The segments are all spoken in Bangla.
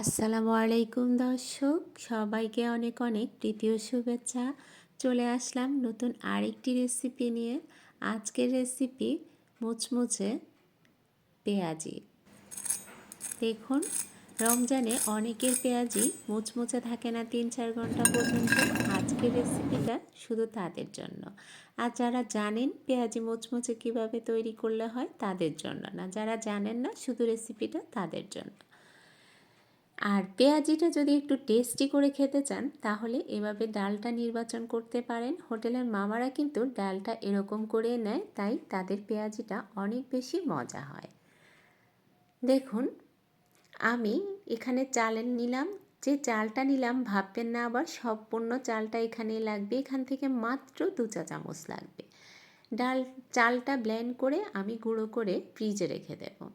আসসালামু আলাইকুম দর্শক, সবাইকে অনেক অনেক তৃতীয় শুভেচ্ছা। চলে আসলাম নতুন আরেকটি রেসিপি নিয়ে। আজকের রেসিপি মুচমুচে পেঁয়াজি। দেখুন, রমজানে অনেকের পেঁয়াজি মুচমুচে থাকে না তিন চার ঘণ্টা পর্যন্ত। আজকের রেসিপিটা শুধু তাদের জন্য। আর যারা জানেন পেঁয়াজি মুচমুচে কীভাবে তৈরি করলে হয়, তাদের জন্য না। যারা জানেন না, শুধু রেসিপিটা তাদের জন্য। আর পেঁয়াজিটা যদি একটু টেস্টি করে খেতে চান, তাহলে এভাবে ডালটা নির্বাচন করতে পারেন। হোটেলের মামারা কিন্তু ডালটা এরকম করে নেয়, তাই তাদের পেঁয়াজিটা অনেক বেশি মজা হয়। দেখুন, আমি এখানে চালের নিলাম। যে চালটা নিলাম, ভাববেন না আবার, সম্পূর্ণ চালটা এখানে লাগবে। এখান থেকে মাত্র দু চা চামচ লাগবে। ডাল, চালটা ব্লেন্ড করে আমি গুঁড়ো করে ফ্রিজে রেখে দেবো।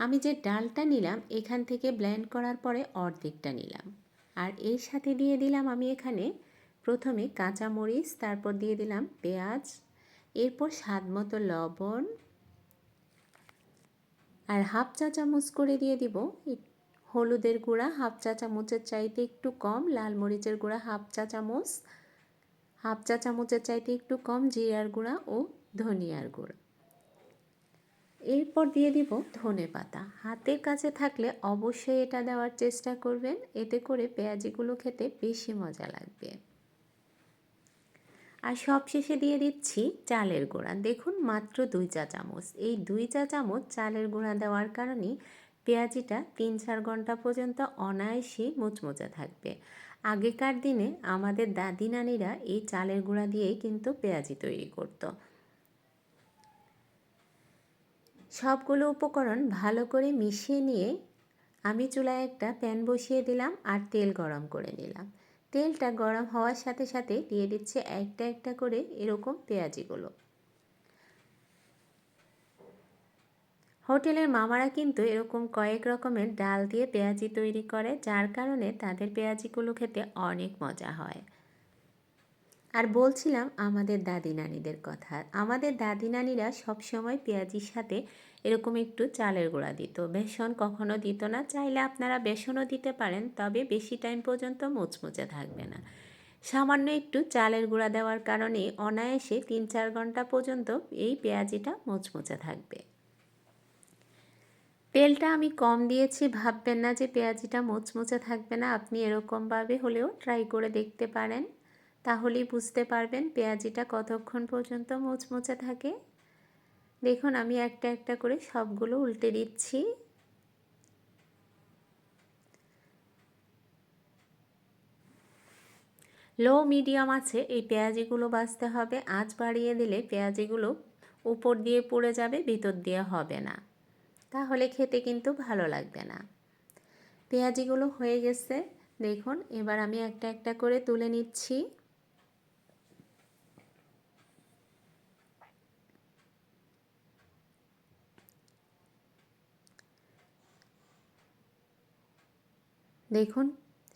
আমি যে ডালটা নিলাম, এখান থেকে ব্লেন্ড করার পরে অর্ধেকটা নিলাম। আর এর সাথে দিয়ে দিলাম আমি এখানে প্রথমে কাঁচা মরিচ তারপর দিয়ে দিলাম পেঁয়াজ, এরপর স্বাদ মতো লবণ, আর হাফ চা চামচ করে দিয়ে দিব। হলুদের গুঁড়া হাফ চা চামচের চাইতে একটু কম, লাল মরিচের গুঁড়া হাফ চা চামচ, হাফ চা চামচের চাইতে একটু কম, জিরার গুঁড়া ও ধনিয়ার গুঁড়া। এরপর দিয়ে দিব ধনে পাতা। হাতের কাছে থাকলে অবশ্যই এটা দেওয়ার চেষ্টা করবেন, এতে করে পেঁয়াজিগুলো খেতে বেশি মজা লাগবে। আর সব শেষে দিয়ে দিচ্ছি চালের গুঁড়া। দেখুন মাত্র দুই চা চামচ। এই দুই চা চামচ চালের গুঁড়া দেওয়ার কারণে পেঁয়াজিটা তিন চার ঘণ্টা পর্যন্ত অনায়াসে মুচমুচে থাকবে। আগেকার দিনে আমাদের দাদি নানিরা এই চালের গুঁড়া দিয়েই কিন্তু পেঁয়াজি তৈরি করতো। সবগুলো উপকরণ ভালো করে মিশিয়ে নিয়ে আমি চুলায় একটা প্যান বসিয়ে দিলাম আর তেল গরম করে নিলাম। তেলটা গরম হওয়ার সাথে সাথে দিয়ে দিচ্ছে একটা একটা করে এরকম পেঁয়াজিগুলো। হোটেলের মামারা কিন্তু এরকম কয়েক রকমের ডাল দিয়ে পেঁয়াজি তৈরি করে, যার কারণে তাদের পেঁয়াজিগুলো খেতে অনেক মজা হয়। আর বলছিলাম আমাদের দাদি নানিদের কথা। আমাদের দাদি নানিরা সবসময় পেঁয়াজির সাথে এরকম একটু চালের গুঁড়া দিত। বেসন কখনো দিত না, চাইলে আপনারা বেসনও দিতে পারেন, তবে বেশি টাইম পর্যন্ত মুচমুচে থাকবে না। সামান্য একটু চালের গুঁড়া দেওয়ার কারণে অনায়াসে তিন চার ঘণ্টা পর্যন্ত এই পেঁয়াজিটা মুচমুচে থাকবে। তেলটা আমি কম দিয়েছি, ভাববেন না যে পেঁয়াজিটা মুচমুচে থাকবে না। আপনি এরকমভাবে হলেও ট্রাই করে দেখতে পারেন। তাহলেই বুঝতে পারবেন পেঁয়াজিটা কতক্ষণ পর্যন্ত মুচমুচে থাকে। দেখুন, আমি একটা একটা করে সবগুলো উল্টে দিচ্ছি। লো, মিডিয়াম আছে, এই পেঁয়াজিগুলো বাঁচতে হবে। আঁচ বাড়িয়ে দিলে পেঁয়াজিগুলো উপর দিয়ে পড়ে যাবে, ভিতর দিয়ে হবে না। তাহলে খেতে কিন্তু ভালো লাগবে না। পেঁয়াজিগুলো হয়ে গেছে। দেখুন, এবার আমি একটা একটা করে তুলে নিচ্ছি। দেখুন,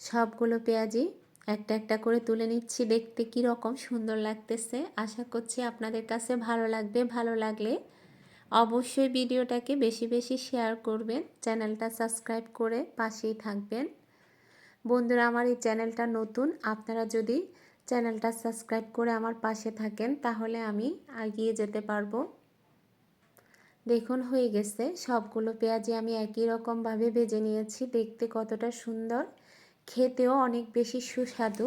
সবগুলো পেঁয়াজি একটা একটা করে তুলে নিচ্ছি। দেখতে কি রকম সুন্দর লাগতেছে। আশা করছি আপনাদের কাছে ভালো লাগবে। ভালো লাগলে অবশ্যই ভিডিওটাকে বেশি বেশি শেয়ার করবেন। চ্যানেলটা সাবস্ক্রাইব করে পাশেই থাকবেন। বন্ধুরা, আমার এই চ্যানেলটা নতুন। আপনারা যদি চ্যানেলটা সাবস্ক্রাইব করে আমার পাশে থাকেন, তাহলে আমি এগিয়ে যেতে পারব। দেখুন, হয়ে গেছে। সবগুলো পেঁয়াজি আমি একই রকমভাবে ভেজে নিয়েছি। দেখতে কতটা সুন্দর। খেতেও অনেক বেশি সুস্বাদু।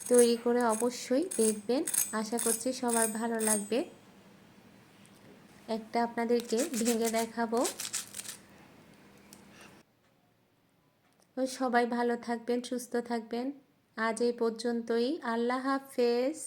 তৈরি করে অবশ্যই দেখবেন। আশা করছি সবার ভালো লাগবে। একটা আপনাদেরকে ভেঙে দেখাবো। সবাই ভালো থাকবেন, সুস্থ থাকবেন। আজ এই পর্যন্তই। আল্লাহ হাফেজ।